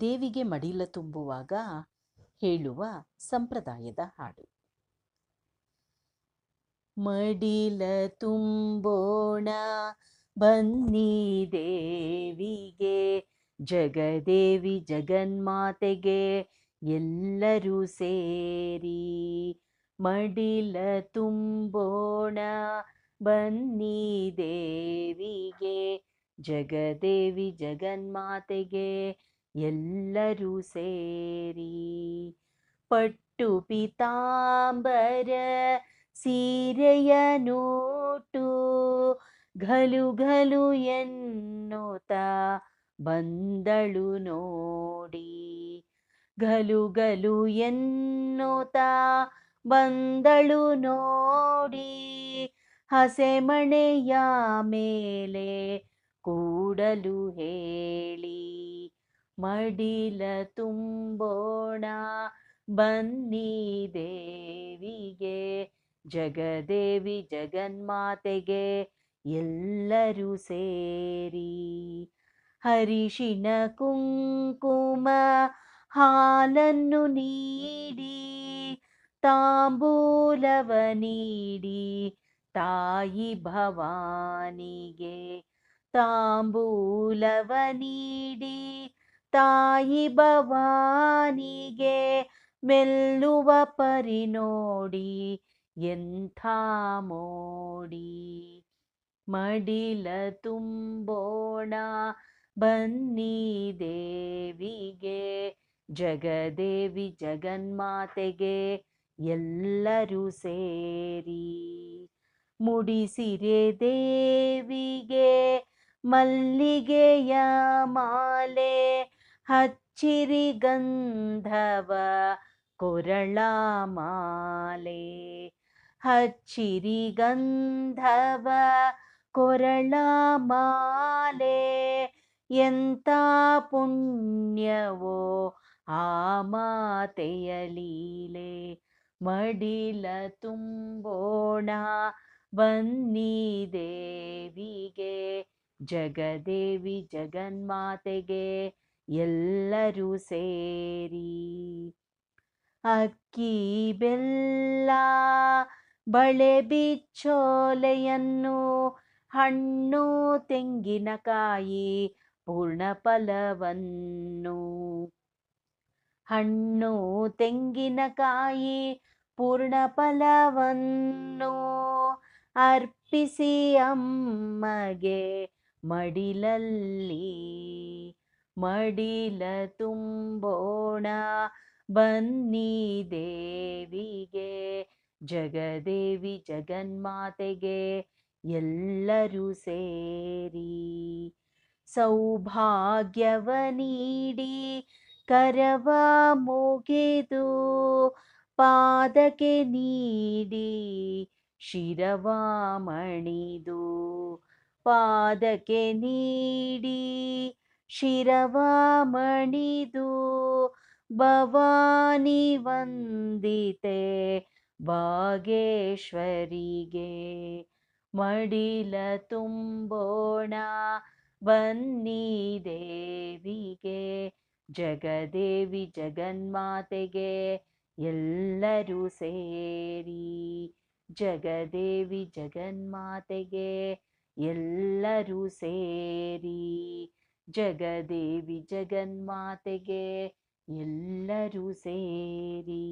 ದೇವಿಗೆ ಮಡಿಲ ತುಂಬುವಾಗ ಹೇಳುವ ಸಂಪ್ರದಾಯದ ಹಾಡು. ಮಡಿಲ ತುಂಬೋಣ, ಬನ್ನಿ ದೇವಿಗೆ, ಜಗದೇವಿ ಜಗನ್ಮಾತೆಗೆ, ಎಲ್ಲರೂ ಸೇರಿ ಮಡಿಲ ತುಂಬೋಣ, ಬನ್ನಿ ದೇವಿಗೆ, ಜಗದೇವಿ ಜಗನ್ಮಾತೆಗೆ ಎಲ್ಲರೂ ಸೇರಿ ಪಟ್ಟು ಪಿತಾಂಬರ ಸೀರೆಯ ನೋಟು ಘಲು ಘಲು ಎನ್ನುತ್ತ ಬಂದಳು ನೋಡಿ. ಘಲು ಘಲು ಎನ್ನುತ್ತ ಬಂದಳು ನೋಡಿ. ಹಸೆಮಣೆಯ ಮೇಲೆ ಕೂಡಲು ಹೇಳಿ. ಮಡಿಲ ತುಂಬೋಣ, ಬನ್ನಿ ದೇವಿಗೆ, ಜಗದೇವಿ ಜಗನ್ಮಾತೆಗೆ ಎಲ್ಲರೂ ಸೇರಿ. ಹರಿಶಿನ ಕುಂಕುಮ ಹಾಲನ್ನು ನೀಡಿ, ತಾಂಬೂಲವ ನೀಡಿ, ತಾಯಿ ಭವಾನಿಗೆ ತಾಂಬೂಲವ ನೀಡಿ. ತಾಯಿ ಭವಾನಿಗೆ ಮೆಲ್ಲುವ ಪರಿ ನೋಡಿ, ಎಂಥ ಮೋಡಿ. ಮಡಿಲ ತುಂಬೋಣ ಬನ್ನಿ ದೇವಿಗೆ, ಜಗದೇವಿ ಜಗನ್ಮಾತೆಗೆ ಎಲ್ಲರೂ ಸೇರಿ. ಮುಡಿಸಿರೆ ದೇವಿಗೆ ಮಲ್ಲಿಗೆಯ ಮಾಲೆ ಹಚ್ಚಿರಿ ಗಂಧವ ಕೊರಳ ಮಾಲೆ ಹಚ್ಚಿರಿ ಗಂಧವ ಕೊರಳ ಮಾಲೆ ಎಂತ ಪುಣ್ಯವೋ ಆ ಮಾತೆಯ ಲೀಲೆ. ಮಡಿಲ ತುಂಬೋಣ ಬನ್ನಿ ದೇವಿಗೆ, ಜಗದೇವಿ ಜಗನ್ಮಾತೆಗೆ ಎಲ್ಲರೂ ಸೇರಿ ಅಕ್ಕಿ, ಬೆಲ್ಲ, ಬಳೆ ಬಿಚ್ಚೋಲೆಯನ್ನು, ಹಣ್ಣು, ತೆಂಗಿನಕಾಯಿ, ಪೂರ್ಣ ಫಲವನ್ನು. ಹಣ್ಣು, ತೆಂಗಿನಕಾಯಿ, ಪೂರ್ಣ ಫಲವನ್ನು ಅರ್ಪಿಸಿ ಅಮ್ಮಗೆ ಮಡಿಲಲ್ಲಿ. ಮಡಿಲ ತುಂಬೋಣ, ಬನ್ನಿ ದೇವಿಗೆ, ಜಗದೇವಿ ಜಗನ್ಮಾತೆಗೆ ಎಲ್ಲರೂ ಸೇರಿ ಸೌಭಾಗ್ಯವ ನೀಡಿ ಕರವ ಮುಗಿದು ಪಾದಕ್ಕೆ ನೀಡಿ ಶಿರವ ಮಣಿದು ಪಾದಕ್ಕೆ ನೀಡಿ ಶಿರವ ಮಣಿದು ಭವಾನಿ ವಂದಿತೆ ಭಾಗೇಶ್ವರಿಗೆ ಮಡಿಲ ತುಂಬೋಣ ಬನ್ನಿ ದೇವಿಗೆ ಜಗದೇವಿ ಜಗನ್ಮಾತೆಗೆ ಎಲ್ಲರೂ ಸೇರಿ ಜಗದೇವಿ ಜಗನ್ಮಾತೆಗೆ ಎಲ್ಲರೂ ಸೇರಿ ಜಗದೇವಿ ಜಗನ್ಮಾತೆಗೆ ಎಲ್ಲರೂ ಸೇರಿ.